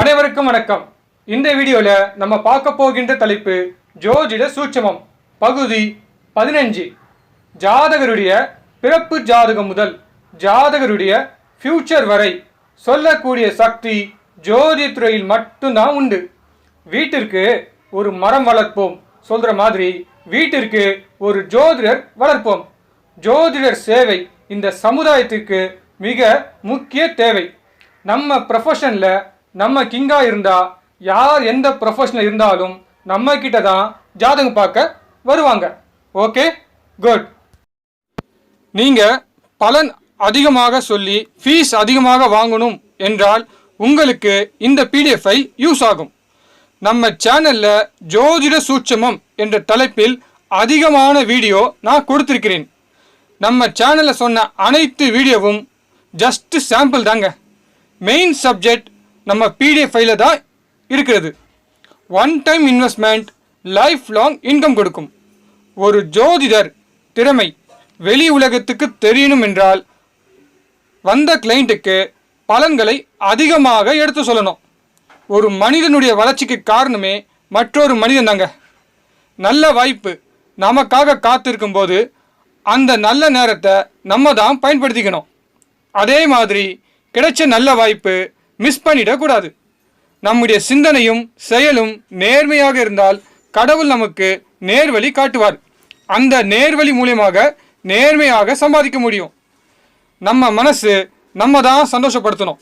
அனைவருக்கும் வணக்கம். இந்த வீடியோவில் நம்ம பார்க்க போகின்ற தலைப்பு ஜோதிட சூட்சமம். பகுதி பதினஞ்சு. ஜாதகருடைய பிறப்பு ஜாதகம் முதல் ஜாதகருடைய ஃபியூச்சர் வரை சொல்லக்கூடிய சக்தி ஜோதித்துறையில் மட்டும்தான் உண்டு. வீட்டிற்கு ஒரு மரம் வளர்ப்போம் சொல்கிற மாதிரி வீட்டிற்கு ஒரு ஜோதிடர் வளர்ப்போம். ஜோதிடர் சேவை இந்த சமுதாயத்திற்கு மிக முக்கிய தேவை. நம்ம ப்ரொஃபஷனில் நம்ம கிங்காக இருந்தால் யார் எந்த ப்ரொஃபஷனில் இருந்தாலும் நம்ம கிட்ட தான் ஜாதகம் பார்க்க வருவாங்க. ஓகே குட் நீங்கள் பலன் அதிகமாக சொல்லி ஃபீஸ் அதிகமாக வாங்கணும் என்றால் உங்களுக்கு இந்த பிடிஎஃப் ஃபைல் யூஸ் ஆகும். நம்ம சேனலில் ஜோதிட சூட்சமம் என்ற தலைப்பில் அதிகமான வீடியோ நான் கொடுத்துருக்கிறேன். நம்ம சேனலில் சொன்ன அனைத்து வீடியோவும் ஜஸ்ட் சாம்பிள் தாங்க. மெயின் சப்ஜெக்ட் நம்ம பிடிஎஃப் ஃபைலில் தான் இருக்கிறது. One time investment life long income கொடுக்கும். ஒரு ஜோதிடர் திறமை வெளி உலகத்துக்கு தெரியணும் என்றால் வந்த கிளைண்ட்டுக்கு பலன்களை அதிகமாக எடுத்து சொல்லணும். ஒரு மனிதனுடைய வளர்ச்சிக்கு காரணமே மற்றொரு மனிதன் தாங்க. நல்ல வாய்ப்பு நமக்காக காத்திருக்கும் போது அந்த நல்ல நேரத்தை நம்ம தான் பயன்படுத்திக்கணும். அதே மாதிரி கிடைச்ச நல்ல வாய்ப்பு மிஸ் பண்ணிடக்கூடாது. நம்முடைய சிந்தனையும் செயலும் நேர்மையாக இருந்தால் கடவுள் நமக்கு நேர்வழி காட்டுவார். அந்த நேர்வழி மூலியமாக நேர்மையாக சம்பாதிக்க முடியும். நம்ம மனசு நம்ம தான் சந்தோஷப்படுத்தணும்.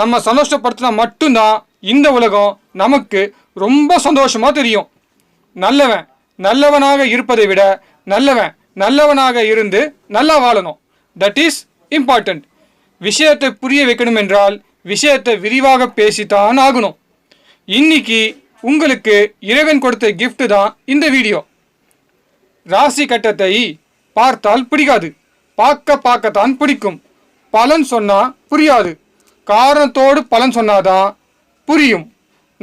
நம்ம சந்தோஷப்படுத்தினா மட்டும்தான் இந்த உலகம் நமக்கு ரொம்ப சந்தோஷமாக தெரியும். நல்லவன் நல்லவனாக இருப்பதை விட நல்லவன் நல்லவனாக இருந்து நல்லா வாழணும். தட் இஸ் இம்பார்ட்டன்ட் விஷயத்தை புரிய வைக்கணும் என்றால் விஷயத்தை விரிவாக பேசித்தான் ஆகணும். இன்னைக்கு உங்களுக்கு இறைவன் கொடுத்த கிஃப்ட் தான் இந்த வீடியோ. ராசி கட்டத்தை பார்த்தால் பிடிக்காது. பார்க்க பார்க்கத்தான் பிடிக்கும். பலன் சொன்னால் புரியாது. காரணத்தோடு பலன் சொன்னாதான் புரியும்.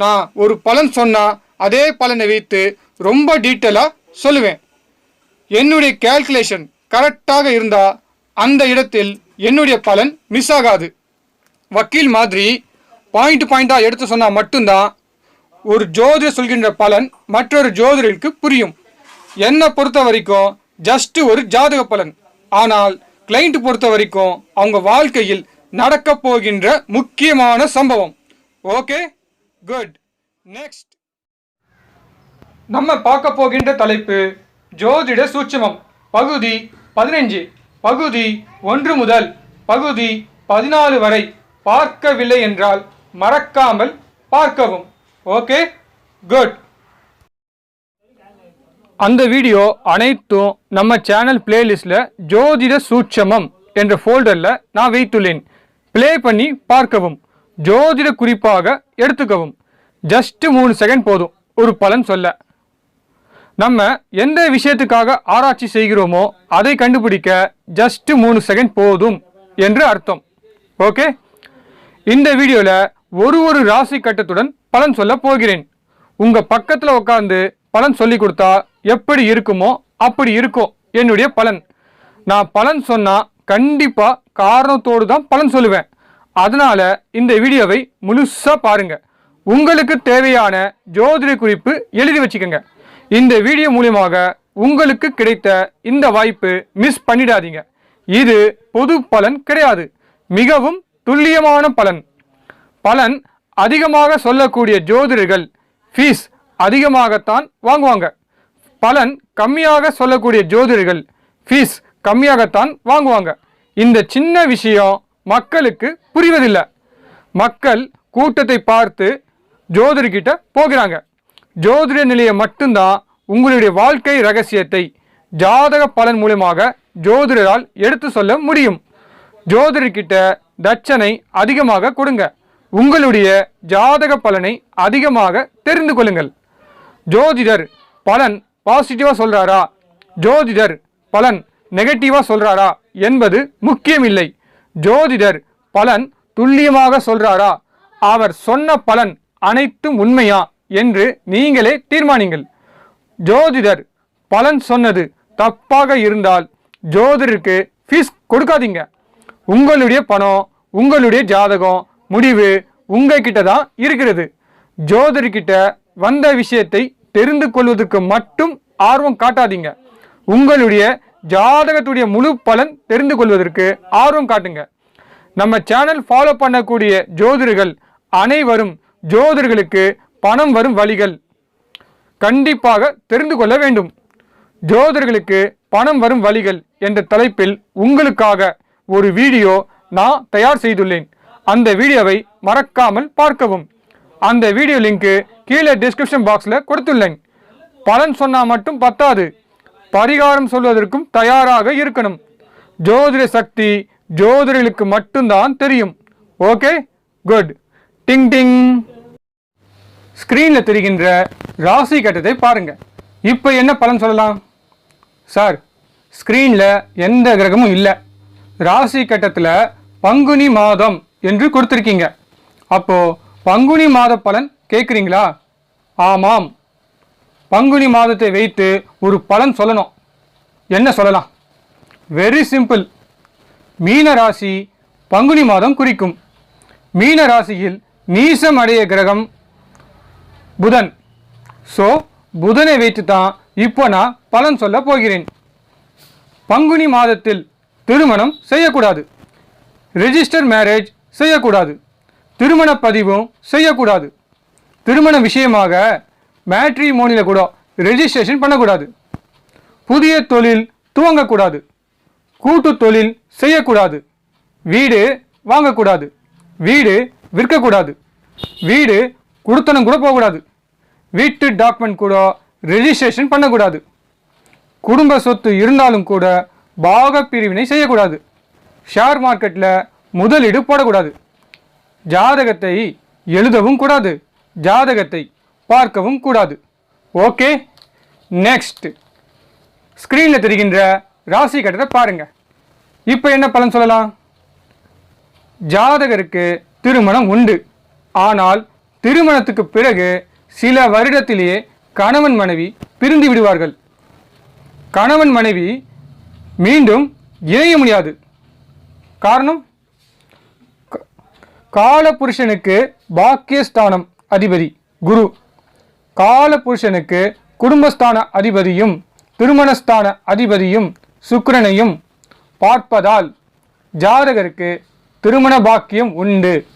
நான் ஒரு பலன் சொன்னால் அதே பலனை வைத்து ரொம்ப டீட்டெயிலாக சொல்லுவேன். என்னுடைய கால்குலேஷன் கரெக்டாக இருந்தால் அந்த இடத்தில் என்னுடைய பலன் மிஸ் ஆகாது. வக்கீல் மாதிரி பாயிண்ட் பாயிண்டாக எடுத்து சொன்னால் மட்டும்தான் ஒரு ஜோதிடர் சொல்கின்ற பலன் மற்றொரு ஜோதிடருக்கு புரியும். என்னை பொறுத்த வரைக்கும் ஜஸ்ட்டு ஒரு ஜாதக பலன். ஆனால் கிளைண்ட் பொறுத்த வரைக்கும் அவங்க வாழ்க்கையில் நடக்க போகின்ற முக்கியமான சம்பவம். ஓகே குட் நெக்ஸ்ட் நம்ம பார்க்க போகின்ற தலைப்பு ஜோதிட சூட்சமம். பகுதி பதினஞ்சு பகுதி ஒன்று முதல் பகுதி பதினாலு வரை. பார்க்கவில்லை என்றால் மறக்காமல் பார்க்கவும். ஓகே குட் அந்த வீடியோ அனைத்தும் நம்ம சேனல் பிளேலிஸ்டில் ஜோதிட சூட்சமம் என்ற ஃபோல்டரில் நான் வைத்துள்ளேன். ப்ளே பண்ணி பார்க்கவும். ஜோதிட குறிப்பாக எடுத்துக்கவும். ஜஸ்ட் மூணு செகண்ட் போதும். ஒரு பலன் சொல்ல. நம்ம எந்த விஷயத்துக்காக ஆராய்ச்சி செய்கிறோமோ அதை கண்டுபிடிக்க ஜஸ்ட் மூணு செகண்ட் போதும் என்று அர்த்தம். ஓகே இந்த வீடியோவில் ஒரு ஒரு ராசி கட்டத்துடன் பலன் சொல்ல போகிறேன். உங்கள் பக்கத்தில் உட்காந்து பலன் சொல்லி கொடுத்தா எப்படி இருக்குமோ அப்படி இருக்கும் என்னுடைய பலன். நான் பலன் சொன்னால் கண்டிப்பாக காரணத்தோடு தான் பலன் சொல்லுவேன். அதனால் இந்த வீடியோவை முழுசாக பாருங்க. உங்களுக்கு தேவையான ஜோதிட குறிப்பு எழுதி வச்சுக்கோங்க. இந்த வீடியோ மூலியமாக உங்களுக்கு கிடைத்த இந்த வாய்ப்பு மிஸ் பண்ணிடாதீங்க. இது பொது பலன் கிடையாது. மிகவும் துல்லியமான பலன். பலன் அதிகமாக சொல்லக்கூடிய ஜோதிடர்கள் ஃபீஸ் அதிகமாகத்தான் வாங்குவாங்க. பலன் கம்மியாக சொல்லக்கூடிய ஜோதிடர்கள் ஃபீஸ் கம்மியாகத்தான் வாங்குவாங்க. இந்த சின்ன விஷயம் மக்களுக்கு புரிவதில்லை. மக்கள் கூட்டத்தை பார்த்து ஜோதிடர்கிட்ட போகிறாங்க. ஜோதிட நிலையை மட்டும்தான் உங்களுடைய வாழ்க்கை ரகசியத்தை ஜாதக பலன் மூலமாக ஜோதிடரால் எடுத்து சொல்ல முடியும். ஜோதிடர்கிட்ட தட்சனை அதிகமாக கொடுங்க. உங்களுடைய ஜாதக பலனை அதிகமாக தெரிந்து கொள்ளுங்கள். ஜோதிடர் பலன் பாசிட்டிவாக சொல்கிறாரா ஜோதிடர் பலன் நெகட்டிவாக சொல்கிறாரா என்பது முக்கியமில்லை. ஜோதிடர் பலன் துல்லியமாக சொல்கிறாரா அவர் சொன்ன பலன் அனைத்தும் உண்மையா என்று நீங்களே தீர்மானிங்கள். ஜோதிடர் பலன் சொன்னது தப்பாக இருந்தால் ஜோதிடருக்கு ஃபீஸ் கொடுக்காதீங்க. உங்களுடைய பணம் உங்களுடைய ஜாதகம் முடிவு உங்ககிட்ட தான் இருக்கிறது. ஜோதர்கிட்ட வந்த விஷயத்தை தெரிந்து கொள்வதற்கு மட்டும் ஆர்வம் காட்டாதீங்க. உங்களுடைய ஜாதகத்துடைய முழு பலன் தெரிந்து கொள்வதற்கு ஆர்வம் காட்டுங்க. நம்ம சேனல் ஃபாலோ பண்ணக்கூடிய ஜோதிடர்கள் அனைவரும் ஜோதிடர்களுக்கு பணம் வரும் வழிகள் கண்டிப்பாக தெரிந்து கொள்ள வேண்டும். ஜோதிடர்களுக்கு பணம் வரும் வழிகள் என்ற தலைப்பில் உங்களுக்காக ஒரு வீடியோ நான் தயார் செய்துள்ளேன். அந்த வீடியோவை மறக்காமல் பார்க்கவும். அந்த வீடியோ லிங்க்கு கீழே டிஸ்கிரிப்ஷன் பாக்ஸில் கொடுத்துள்ளேன். பலன் சொன்னால் மட்டும் பத்தாது. பரிகாரம் சொல்வதற்கும் தயாராக இருக்கணும். ஜோதிட சக்தி ஜோதிடர்களுக்கு மட்டும்தான் தெரியும். ஓகே? குட். Ding ding. ஸ்க்ரீனில் தெரிகின்ற ராசி கட்டத்தை பாருங்க. இப்போ என்ன பலன் சொல்லலாம்? சார் ஸ்க்ரீனில் எந்த கிரகமும் இல்லை. ராசி கட்டத்தில் பங்குனி மாதம் என்று கொடுத்துருக்கீங்க. அப்போ பங்குனி மாத பலன் கேட்குறீங்களா ஆமாம். பங்குனி மாதத்தை வைத்து ஒரு பலன் சொல்லணும். என்ன சொல்லலாம்? வெரி சிம்பிள் மீன ராசி பங்குனி மாதம் குறிக்கும். மீன ராசியில் நீசம் அடைய கிரகம் புதன். ஸோ புதனை வைத்து தான் இப்போ நான் பலன் சொல்ல போகிறேன். பங்குனி மாதத்தில் திருமணம் செய்யக்கூடாது. ரெஜிஸ்டர் மேரேஜ் செய்யக்கூடாது. திருமண பதிவும் செய்யக்கூடாது. திருமண விஷயமாக மேட்ரிமோனியில் கூட ரெஜிஸ்ட்ரேஷன் பண்ணக்கூடாது. புதிய தொழில் துவங்கக்கூடாது. கூட்டு தொழில் செய்யக்கூடாது. வீடு வாங்கக்கூடாது. வீடு விற்கக்கூடாது. வீடு கொடுத்தனம் கூட போகக்கூடாது. வீட்டு டாக்குமெண்ட் கூட ரெஜிஸ்ட்ரேஷன் பண்ணக்கூடாது. குடும்ப சொத்து இருந்தாலும் கூட பாக பிரிவினை செய்யக்கூடாது. ஷேர் மார்க்கெட்டில் முதலீடு போடக்கூடாது. ஜாதகத்தை எழுதவும் கூடாது. ஜாதகத்தை பார்க்கவும் கூடாது. ஓகே? நெக்ஸ்ட் ஸ்க்ரீனில் தெரிகின்ற ராசி கட்டத்தை பாருங்கள் இப்போ என்ன பலன் சொல்லலாம்? ஜாதகருக்கு திருமணம் உண்டு. ஆனால் திருமணத்துக்கு பிறகு சில வருடத்திலேயே கணவன் மனைவி பிரிந்து விடுவார்கள். கணவன் மனைவி மீண்டும் இணைய முடியாது. காரணம்? க- காலபுருஷனுக்கு பாக்கியஸ்தானம் அதிபதி குரு. காலபுருஷனுக்கு குடும்பஸ்தான அதிபதியும் திருமணஸ்தான அதிபதியும் சுக்கிரனையும் பார்ப்பதால் ஜாதகருக்கு திருமண பாக்கியம் உண்டு.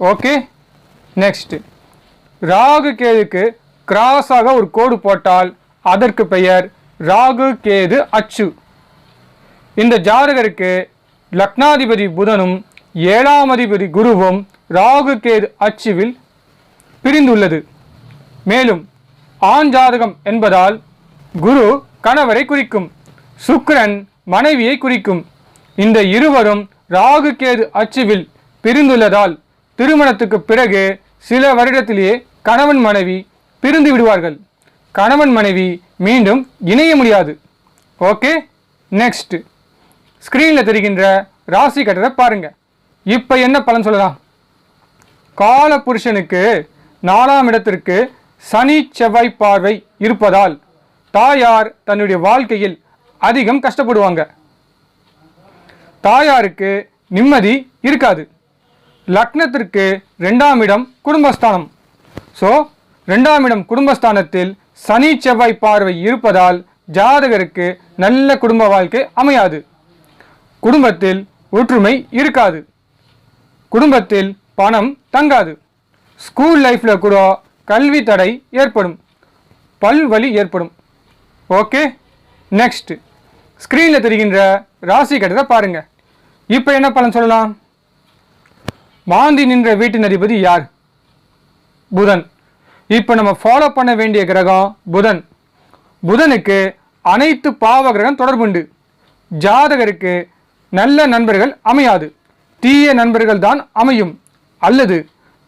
ஓகே? நெக்ஸ்ட் ராகு கேதுக்கு கிராஸாக ஒரு கோடு போட்டால் அதற்கு பெயர் ராகு கேது அச்சு. இந்த ஜாதகருக்கு லக்னாதிபதி புதனும் ஏழாம் அதிபதி குருவும் ராகு கேது அச்சுவில் பிரிந்துள்ளது. மேலும் ஆண் ஜாதகம் என்பதால் குரு கணவரை குறிக்கும் சுக்கிரன் மனைவியை குறிக்கும். இந்த இருவரும் ராகு கேது அச்சுவில் பிரிந்துள்ளதால் திருமணத்துக்கு பிறகு சில வருடத்திலேயே கணவன் மனைவி பிரிந்து விடுவார்கள். கணவன் மனைவி மீண்டும் இணைய முடியாது. Okay next. ஸ்க்ரீனில் தெரிகின்ற ராசி கட்டத்தை பாருங்க. இப்போ என்ன பலன் சொல்லலாம் கால புருஷனுக்கு நாலாம் இடத்திற்கு சனி செவ்வாய் பார்வை இருப்பதால் தாயார் தன்னுடைய வாழ்க்கையில் அதிகம் கஷ்டப்படுவாங்க. தாயாருக்கு நிம்மதி இருக்காது. லக்னத்திற்கு ரெண்டாம் இடம் குடும்பஸ்தானம். ஸோ ரெண்டாம் இடம் குடும்பஸ்தானத்தில் சனி செவ்வாய் பார்வை இருப்பதால் ஜாதகருக்கு நல்ல குடும்ப வாழ்க்கை அமையாது. குடும்பத்தில் ஒற்றுமை இருக்காது. குடும்பத்தில் பணம் தங்காது. ஸ்கூல் லைஃப்பில் கூட கல்வி தடை ஏற்படும். பல்வலி ஏற்படும். ஓகே? நெக்ஸ்ட் ஸ்க்ரீனில் தெரிகின்ற ராசி கட்டத்தை பாருங்கள் இப்போ என்ன பலன் சொல்லலாம்? மாந்தி நின்ற வீட்டின் அதிபதி யார்? புதன். இப்போ நம்ம ஃபாலோ பண்ண வேண்டிய கிரகம் புதன். புதனுக்கு அனைத்து பாவ கிரகம் தொடர்புண்டு. ஜாதகருக்கு நல்ல நண்பர்கள் அமையாது. தீய நண்பர்கள் தான் அமையும். அல்லது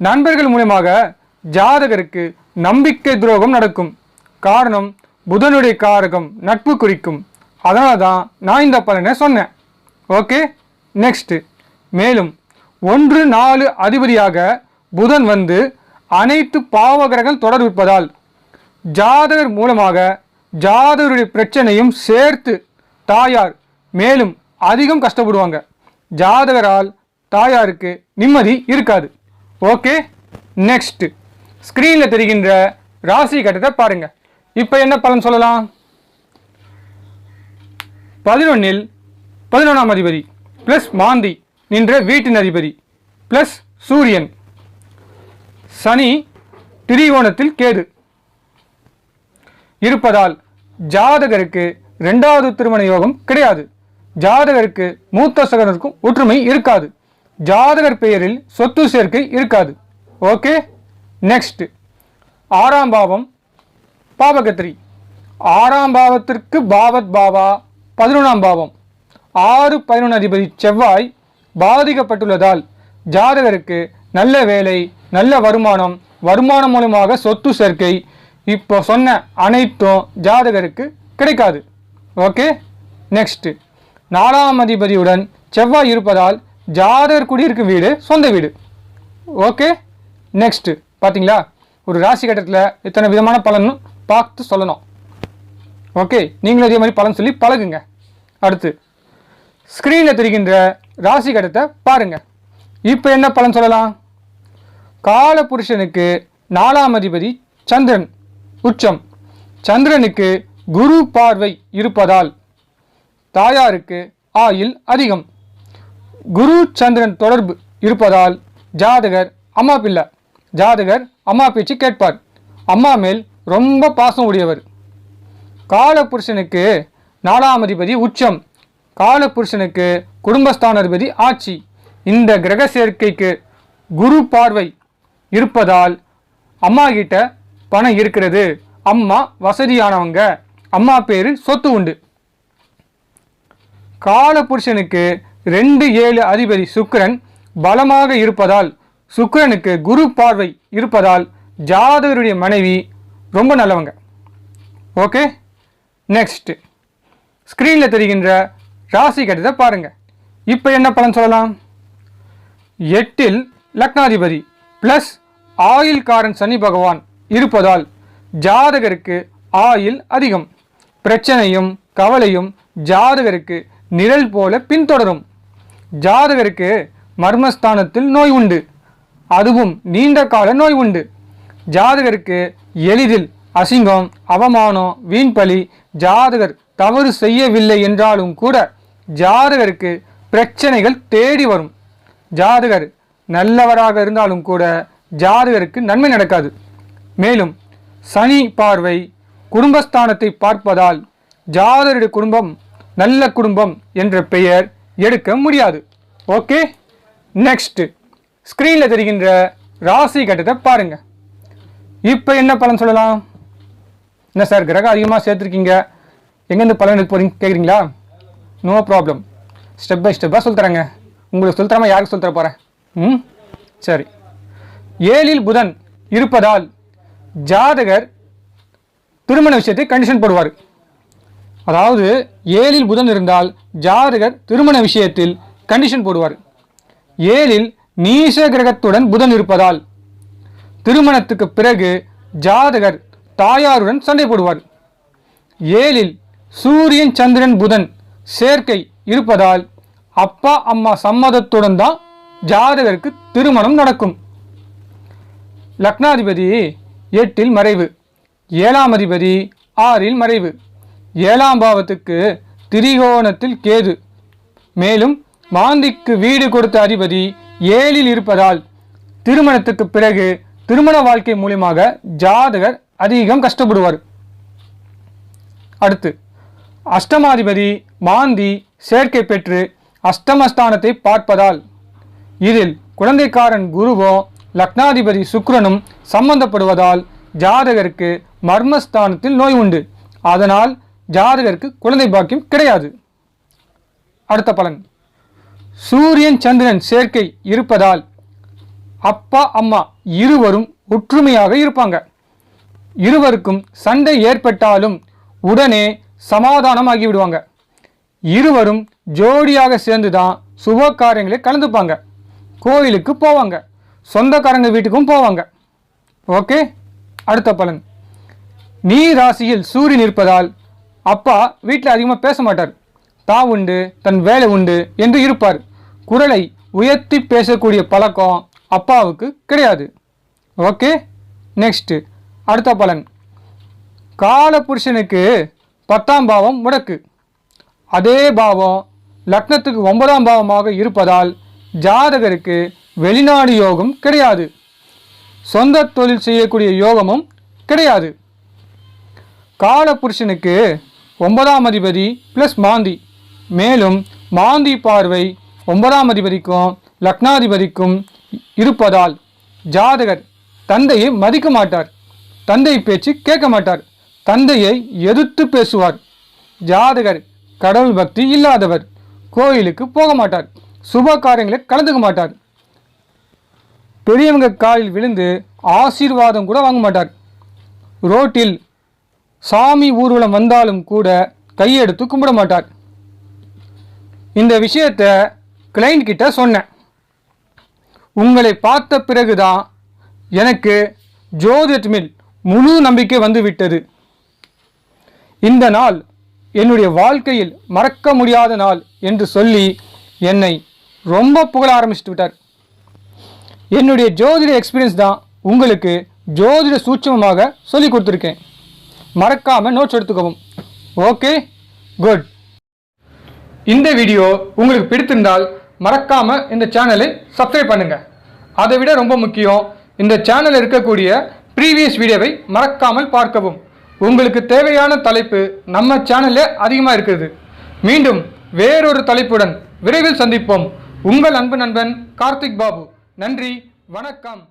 நண்பர்கள் மூலமாக ஜாதகருக்கு நம்பிக்கை துரோகம் நடக்கும். காரணம் புதனுடைய காரகம் நட்பு குறிக்கும். அதனால தான் நான் இந்த பலனை சொன்னேன். ஓகே? நெக்ஸ்ட்டு மேலும் ஒன்று நாலு அதிபதியாக புதன் வந்து அனைத்து பாவகிரகம் தொடர்பிருப்பதால் ஜாதகர் மூலமாக ஜாதகருடைய பிரச்சனையும் சேர்த்து தாயார் மேலும் அதிகம் கஷ்டப்படுவாங்க. ஜாதகரால் தாயாருக்கு நிம்மதி இருக்காது. ஓகே? நெக்ஸ்ட் ஸ்க்ரீனில் தெரிகின்ற ராசி கட்டத்தை பாருங்க. இப்போ என்ன பலன் சொல்லலாம்? பதினொன்னில் பதினொன்றாம் அதிபதி ப்ளஸ் மாந்தி நின்ற வீட்டின் அதிபதி ப்ளஸ் சூரியன். சனி திரிகோணத்தில் கேது. இருப்பதால் ஜாதகருக்கு ரெண்டாவது திருமண யோகம் கிடையாது. ஜாதகருக்கு மூத்த சகனருக்கும் ஒற்றுமை இருக்காது. ஜாதகர் பெயரில் சொத்து சேர்க்கை இருக்காது. ஓகே? நெக்ஸ்ட் ஆறாம் பாவம் பாவகத்திரி. ஆறாம் பாவத்திற்கு பாவத் பாவா பதினொன்றாம் பாவம். ஆறு பதினொன்று அதிபதி செவ்வாய் பாதிக்கப்பட்டுள்ளதால் ஜாதகருக்கு நல்ல வேலை நல்ல வருமானம் வருமானம் மூலமாக சொத்து சேர்க்கை இப்போ சொன்ன அனைத்தும் ஜாதகருக்கு கிடைக்காது. ஓகே? நெக்ஸ்ட்டு நாலாம் அதிபதியுடன் செவ்வாய் இருப்பதால் ஜாதகர் குடியிருக்கும் வீடு சொந்த வீடு. ஓகே நெக்ஸ்ட் பார்த்தீங்களா ஒரு ராசி கட்டத்தில் இத்தனை விதமான பலன் பார்த்து சொல்லணும். ஓகே நீங்களும் அதே மாதிரி பலன் சொல்லி பழகுங்க. அடுத்து ஸ்க்ரீனில் தெரிகின்ற ராசி கட்டத்தை பாருங்கள் இப்போ என்ன பலன் சொல்லலாம்? கால புருஷனுக்கு நாலாம் அதிபதி சந்திரன். உச்சம். சந்திரனுக்கு குரு பார்வை இருப்பதால் தாயாருக்கு ஆயில் அதிகம். குரு சந்திரன் தொடர்பு இருப்பதால் ஜாதகர் அம்மா பிள்ளை. ஜாதகர் அம்மா பேச்சு கேட்பார். அம்மா மேல் ரொம்ப பாசம் உடையவர். காலபுருஷனுக்கு நாலாம் அதிபதி உச்சம். காலபுருஷனுக்கு குடும்பஸ்தானாதிபதி ஆட்சி. இந்த கிரக சேர்க்கைக்கு குரு பார்வை இருப்பதால் அம்மா கிட்ட பணம் இருக்கிறது. அம்மா வசதியானவங்க. அம்மா பேரு சொத்து உண்டு. காலபுருஷனுக்கு ரெண்டு ஏழு அதிபதி சுக்கிரன் பலமாக இருப்பதால் சுக்கிரனுக்கு குரு பார்வை இருப்பதால் ஜாதகருடைய மனைவி ரொம்ப நல்லவங்க. ஓகே? நெக்ஸ்ட் ஸ்க்ரீனில் தெரிகின்ற ராசி கட்டத்தை பாருங்க. இப்போ என்ன பலன் சொல்லலாம்? எட்டில் லக்னாதிபதி ப்ளஸ் ஆயில்காரன் சனி பகவான் இருப்பதால் ஜாதகருக்கு ஆயில் அதிகம். பிரச்சனையும் கவலையும் ஜாதகருக்கு நிழல் போல பின்தொடரும். ஜாதகருக்கு மர்மஸ்தானத்தில் நோய் உண்டு. அதுவும் நீண்ட கால நோய் உண்டு. ஜாதகருக்கு எளிதில் அசிங்கம் அவமானம் வீண்பலி ஜாதகர் தவறு செய்யவில்லை என்றாலும் கூட ஜாதகருக்கு பிரச்சனைகள் தேடி வரும். ஜாதகர் நல்லவராக இருந்தாலும் கூட ஜாதகருக்கு நன்மை நடக்காது. மேலும் சனி பார்வை குடும்பஸ்தானத்தை பார்ப்பதால் ஜாதகருடைய குடும்பம் நல்ல குடும்பம் என்ற பெயர் எடுக்க முடியாது. ஓகே நெக்ஸ்ட் ஸ்க்ரீனில் தெரிகின்ற ராசி கட்டத்தை பாருங்க. இப்போ என்ன பலன் சொல்லலாம்? என்ன சார் கிரகம் அதிகமாக சேர்த்துருக்கீங்க. எங்கேருந்து பலன் எடுக்க போகிறீங்க கேட்குறீங்களா நோ ப்ராப்ளம் ஸ்டெப் பை ஸ்டெப்பாக சொல்லித்தரேங்க உங்களுக்கு சொல்லித்தராம யாருக்கு சொல்லித்தர போகிறேன் ம்? சரி. ஏழில் புதன் இருப்பதால் ஜாதகர் திருமண விஷயத்தை கண்டிஷன் போடுவார். அதாவது ஏழில் புதன் இருந்தால் ஜாதகர் திருமண விஷயத்தில் கண்டிஷன் போடுவார். ஏழில் நீச கிரகத்துடன் புதன் இருப்பதால் திருமணத்துக்கு பிறகு ஜாதகர் தாயாருடன் சண்டை போடுவார். ஏழில் சூரியன் சந்திரன் புதன் சேர்க்கை இருப்பதால் அப்பா அம்மா சம்மதத்துடன் தான் ஜாதகருக்கு திருமணம் நடக்கும். லக்னாதிபதி எட்டில் மறைவு ஏழாம் அதிபதி ஆறில் மறைவு. ஏழாம் பாவத்துக்கு திரிகோணத்தில் கேது. மேலும் மாந்திக்கு வீடு கொடுத்த அதிபதி ஏழில் இருப்பதால் திருமணத்துக்கு பிறகு திருமண வாழ்க்கை மூலியமாக ஜாதகர் அதிகம் கஷ்டப்படுவார். அடுத்து அஷ்டமாதிபதி மாந்தி சேர்க்கை பெற்று அஷ்டமஸ்தானத்தை பார்ப்பதால் இதில் குழந்தைக்காரன் குருவோ லக்னாதிபதி சுக்ரனும் சம்பந்தப்படுவதால் ஜாதகருக்கு மர்மஸ்தானத்தில் நோய் உண்டு. அதனால் ஜாதகருக்கு குழந்தை பாக்கியம் கிடையாது. அடுத்த பலன். சூரியன் சந்திரன் சேர்க்கை இருப்பதால் அப்பா அம்மா இருவரும் ஒற்றுமையாக இருப்பாங்க. இருவருக்கும் சண்டை ஏற்பட்டாலும் உடனே சமாதானமாகி விடுவாங்க. இருவரும் ஜோடியாக சேர்ந்து தான் சுப காரியங்களை கலந்துப்பாங்க. கோயிலுக்கு போவாங்க. சொந்தக்காரங்க வீட்டுக்கும் போவாங்க. ஓகே? அடுத்த பலன். நீ ராசியில் சூரியன் இருப்பதால் அப்பா வீட்டில் அதிகமாக பேச மாட்டார். தான் உண்டு தன் வேலை உண்டு என்று இருப்பார். குரலை உயர்த்தி பேசக்கூடிய பழக்கம் அப்பாவுக்கு கிடையாது. ஓகே நெக்ஸ்ட்டு அடுத்த பலன். காலபுருஷனுக்கு பத்தாம் பாவம் முடக்கு. அதே பாவம் லக்னத்துக்கு ஒன்பதாம் பாவமாக இருப்பதால் ஜாதகருக்கு வெளிநாடு யோகம் கிடையாது. சொந்த தொழில் செய்யக்கூடிய யோகமும் கிடையாது. காலபுருஷனுக்கு ஒன்பதாம் அதிபதி ப்ளஸ் மாந்தி. மேலும் மாந்தி பார்வை ஒன்பதாம் அதிபதிக்கும் லக்னாதிபதிக்கும் இருப்பதால் ஜாதகர் தந்தையை மதிக்க மாட்டார். தந்தை பேச்சு கேட்க மாட்டார். தந்தையை எதிர்த்து பேசுவார். ஜாதகர் கடவுள் பக்தி இல்லாதவர். கோயிலுக்கு போக மாட்டார். சுப காரியங்களில் கலந்துக்க மாட்டார். பெரியவங்க காலில் விழுந்து ஆசீர்வாதம் கூட வாங்க மாட்டார். ரோட்டில் சாமி ஊர்வலம் வந்தாலும் கூட கையெடுத்து கும்பிட மாட்டார். இந்த விஷயத்தை கிளைண்ட் கிட்ட சொன்னேன். உங்களை பார்த்த பிறகுதான் எனக்கு ஜோதிட் மேல் முழு நம்பிக்கை வந்துவிட்டது. இந்த நாள் என்னுடைய வாழ்க்கையில் மறக்க முடியாத நாள் என்று சொல்லி என்னை ரொம்ப புகழ ஆரம்பிச்சுட்டு விட்டார். என்னுடைய ஜோதிட எக்ஸ்பீரியன்ஸ் தான் உங்களுக்கு ஜோதிட சூட்சமமாக சொல்லி கொடுத்துருக்கேன். மறக்காமல் நோட்ஸ் எடுத்துக்கவும். ஓகே குட் இந்த வீடியோ உங்களுக்கு பிடித்திருந்தால் மறக்காமல் இந்த சேனலை சப்ஸ்கிரைப் பண்ணுங்கள் அதை விட ரொம்ப முக்கியம் இந்த சேனலில் இருக்கக்கூடிய ப்ரீவியஸ் வீடியோவை மறக்காமல் பார்க்கவும். உங்களுக்கு தேவையான தலைப்பு நம்ம சேனலில் அதிகமாக இருக்குது மீண்டும் வேறொரு தலைப்புடன் விரைவில் சந்திப்போம். உங்கள் அன்பு நண்பன் கார்த்திக் பாபு. நன்றி வணக்கம்.